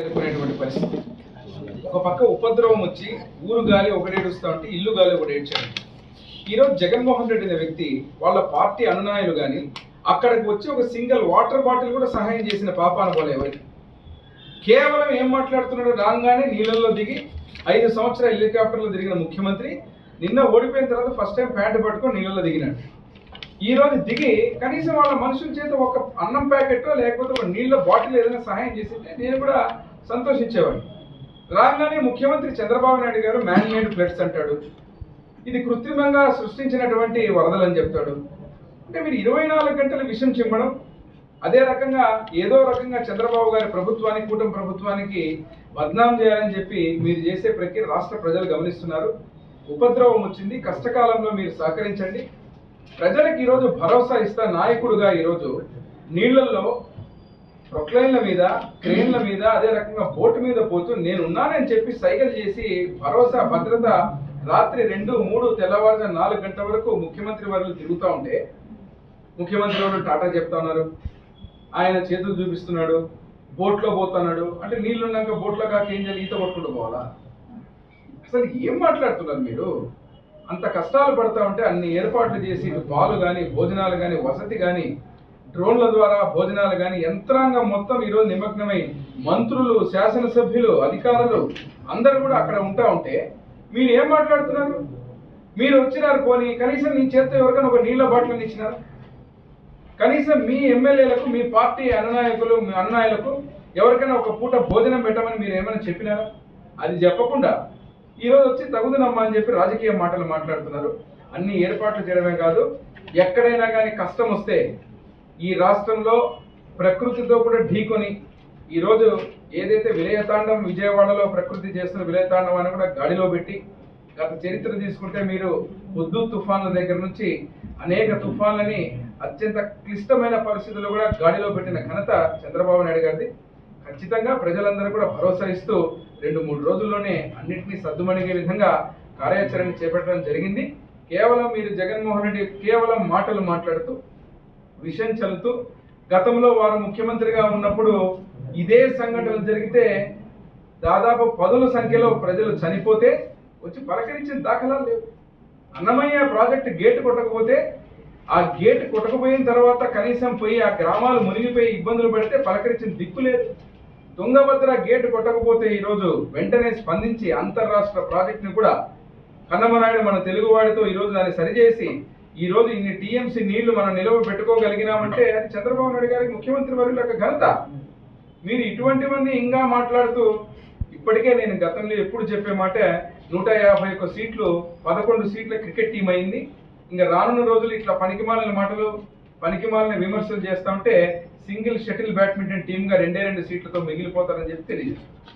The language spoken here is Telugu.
ఎదుర్కొనేటువంటి పరిస్థితి. ఒక పక్క ఉపద్రవం వచ్చి ఊరు గాలి ఒకటి ఏడుస్తా ఉంటే ఇల్లు గాలి ఒకటి ఏడ్చాడు. ఈరోజు జగన్మోహన్ రెడ్డి అనే వ్యక్తి వాళ్ళ పార్టీ అనునాయులు కానీ అక్కడికి వచ్చి ఒక సింగిల్ వాటర్ బాటిల్ కూడా సహాయం చేసిన పాపాన పోలే ఎవరికి కేవలం ఏం మాట్లాడుతున్నాడు రాగానే నీళ్ళల్లో దిగి ఐదు సంవత్సరాల హెలికాప్టర్లో దిగిన ముఖ్యమంత్రి నిన్న ఓడిపోయిన తర్వాత ఫస్ట్ టైం ప్యాంటు పట్టుకొని నీళ్ళల్లో దిగినాడు. ఈ రోజు దిగి కనీసం వాళ్ళ మనుషుల చేత ఒక అన్నం ప్యాకెట్ లేకపోతే ఒక నీళ్ళ బాటిల్ ఏదైనా సహాయం చేసింటే నేను కూడా సంతోషించేవాడిని. రాగానే ముఖ్యమంత్రి చంద్రబాబు నాయుడు గారు మ్యాన్ మేడ్ ఫ్లడ్స్ అంటాడు. ఇది కృత్రిమంగా సృష్టించినటువంటి వరదలు అని చెప్తాడు. అంటే మీరు ఇరవై నాలుగు గంటలు విషం చిమ్మడం అదే రకంగా ఏదో రకంగా చంద్రబాబు గారి ప్రభుత్వానికి కూటమి ప్రభుత్వానికి బద్నాం చేయాలని చెప్పి మీరు చేసే ప్రక్రియ రాష్ట్ర ప్రజలు గమనిస్తున్నారు. ఉపద్రవం వచ్చింది కష్టకాలంలో మీరు సహకరించండి. ప్రజలకు ఈరోజు భరోసా ఇస్తా నాయకుడుగా ఈరోజు నీళ్ళలో ప్రొక్లైన్ల మీద క్రేన్ల మీద అదే రకంగా బోటు మీద పోతూ నేను ఉన్నానని చెప్పి సైకిల్ చేసి భరోసా భద్రత రాత్రి రెండు మూడు తెల్లవారుజ నాలుగు గంటల వరకు ముఖ్యమంత్రి వారు తిరుగుతూ ఉంటే ముఖ్యమంత్రి వారు టాటా చెప్తా ఉన్నారు. ఆయన చేతులు చూపిస్తున్నాడు బోట్లో పోతున్నాడు. అంటే నీళ్ళు ఉన్నాక బోట్లో కాక ఏం చేయాలి? ఈత పట్టుకుంటూ పోవాలా? అసలు ఏం మాట్లాడుతున్నారు మీరు? అంత కష్టాలు పడతా ఉంటే అన్ని ఏర్పాట్లు చేసి పాలు కానీ భోజనాలు కానీ వసతి కానీ డ్రోన్ల ద్వారా భోజనాలు కానీ యంత్రాంగం మొత్తం ఈరోజు నిమగ్నమై మంత్రులు శాసనసభ్యులు అధికారులు అందరూ కూడా అక్కడ ఉంటా ఉంటే మీరు ఏం మాట్లాడుతున్నారు? మీరు వచ్చినారు పోనీ కనీసం నీ చేత ఎవరికైనా ఒక నీళ్ళ బాటిల్ ఇచ్చినారు? కనీసం మీ ఎమ్మెల్యేలకు మీ పార్టీ అనునాయకులు మీ అనునాయులకు ఎవరికైనా ఒక పూట భోజనం పెట్టమని మీరు ఏమైనా చెప్పినారా? అది చెప్పకుండా ఈరోజు వచ్చి తగుదనమ్మా అని చెప్పి రాజకీయ మాటలు మాట్లాడుతున్నారు. అన్ని ఏర్పాట్లు చేయడమే కాదు ఎక్కడైనా కానీ కష్టం వస్తే ఈ రాష్ట్రంలో ప్రకృతితో కూడా ఢీకొని ఈరోజు ఏదైతే విలయతాండం విజయవాడలో ప్రకృతి చేస్తున్న విలయతాండం అని కూడా గాడిలో పెట్టి గత చరిత్ర తీసుకుంటే మీరు పొద్దు తుఫాన్ల దగ్గర నుంచి అనేక తుఫాన్లని అత్యంత క్లిష్టమైన పరిస్థితుల్లో కూడా గాడిలో పెట్టిన ఘనత చంద్రబాబు నాయుడు గారిది. ఖచ్చితంగా ప్రజలందరూ కూడా భరోసా ఇస్తూ రెండు మూడు రోజుల్లోనే అన్నింటినీ సద్దుమణిగే విధంగా కార్యాచరణ చేపట్టడం జరిగింది. కేవలం మీరు జగన్మోహన్ రెడ్డి కేవలం మాటలు మాట్లాడుతూ విషయం చల్లుతూ గతంలో వారు ముఖ్యమంత్రిగా ఉన్నప్పుడు ఇదే సంఘటనలు జరిగితే దాదాపు పదుల సంఖ్యలో ప్రజలు చనిపోతే వచ్చి పలకరించిన దాఖలాలు లేవు. అన్నమయ్య ప్రాజెక్ట్ గేటు కొట్టకపోతే ఆ గేటు కొట్టకపోయిన తర్వాత కనీసం పోయి ఆ గ్రామాలు మునిగిపోయి ఇబ్బందులు పడితే పలకరించిన దిక్కు లేదు. తుంగభద్ర గేటు కొట్టకపోతే ఈరోజు వెంటనే స్పందించి అంతర్రాష్ట్ర ప్రాజెక్టును కూడా కన్నమనాయుడు మన తెలుగువాడితో ఈరోజు దాన్ని సరిచేసి ఈరోజు ఇన్ని టీఎంసీ నీళ్ళు మనం నిలవ పెట్టుకోగలిగినామంటే అది చంద్రబాబు నాయుడు గారికి ముఖ్యమంత్రి వారి యొక్క ఘనత. మీరు ఇటువంటివన్నీ ఇంకా మాట్లాడుతూ ఇప్పటికే నేను గతంలో ఎప్పుడు చెప్పే మాట నూట యాభై ఒక్క సీట్లు పదకొండు సీట్ల క్రికెట్ టీం అయింది. ఇంకా రానున్న రోజులు ఇట్లా పనికిమాలిన మాటలు పనికిమాలని విమర్శలు చేస్తా ఉంటే సింగిల్ షటిల్ బ్యాడ్మింటన్ టీంగా రెండే రెండు సీట్లతో మిగిలిపోతారని చెప్పి తెలియజేస్తుంది